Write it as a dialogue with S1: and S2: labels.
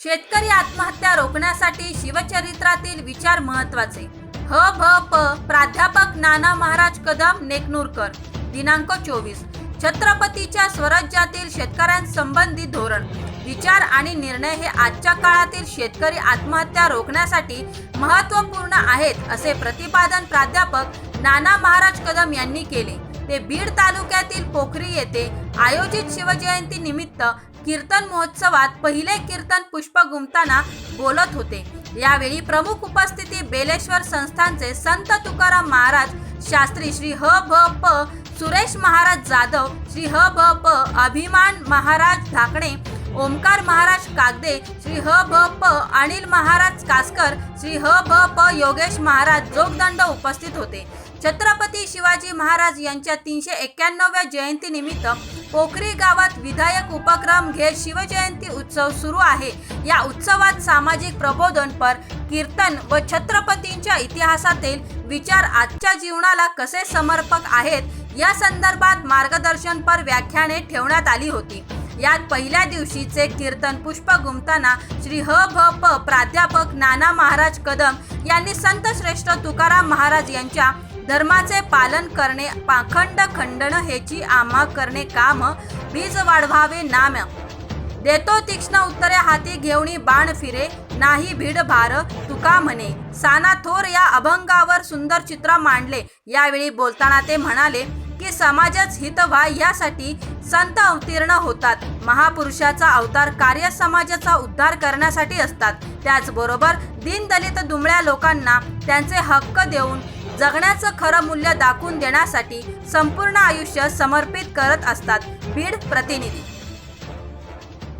S1: शेतकरी आत्महत्या रोखण्यासाठी शिवचरित्रातील विचार महत्त्वाचे ह भ प प्राध्यापक नाना महाराज कदम नेकनूरकर. दिनांक चोवीस. छत्रपतीच्या स्वराज्यातील शेतकऱ्यांसंबंधी धोरण. विचार आणि निर्णय हे आजच्या काळातील शेतकरी आत्महत्या रोखण्यासाठी महत्त्वपूर्ण आहेत असे प्रतिपादन प्राध्यापक नाना महाराज कदम यांनी केले. ते बीड तालुक्यातील पोखरी येथे आयोजित शिवजयंती निमित्त कीर्तन महोत्सवात पहिले कीर्तन पुष्प गुंफताना बोलत होते. यावेळी प्रमुख उपस्थिती बेलेश्वर संस्थानचे संत तुकाराम महाराज शास्त्री श्री ह भ प सुरेश महाराज जाधव श्री ह भ प अभिमान महाराज धाकणे ओमकार महाराज कागदे श्री ह भ प अनिल महाराज कासकर श्री ह भ प योगेश महाराज जोगदंड उपस्थित होते. छत्रपती शिवाजी महाराज यांच्या तीनशे एक्क्याण्णव्या जयंतीनिमित्त पोखरी गावात विधायक उपक्रम घेत शिवजयंती उत्सव सुरू आहे. या उत्सवात सामाजिक प्रबोधनपर कीर्तन व छत्रपतींच्या इतिहासातील विचार आजच्या जीवनाला कसे समर्पक आहेत या संदर्भात मार्गदर्शनपर व्याख्याने ठेवण्यात आली होती. यात पहिल्या दिवशीचे कीर्तन पुष्प गुमताना श्री ह भ प प्राध्यापक नाना महाराज कदम यांनी संत श्रेष्ठ तुकाराम महाराज यांच्या धर्माचे पालन करणे पाखंड खंडन हेची आम्हा करणे काम बीज वाढवावे नाम. देतो तीक्ष्ण उत्तरे हाती घेऊन बाण फिरे नाही भीड भार तुका म्हणे. साना थोर या अभंगावर सुंदर चित्र मांडले. यावेळी बोलताना ते म्हणाले की समाजच हित व्हा यासाठी संत अवतीर्ण होतात. महापुरुषाचा अवतार कार्य समाजाचा उद्धार करण्यासाठी असतात. त्याचबरोबर दीनदलित दुमळ्या लोकांना त्यांचे हक्क देऊन जगण्याचं खरं मूल्य दाखवून देण्यासाठी संपूर्ण आयुष्य समर्पित करत असतात. बीड प्रतिनिधी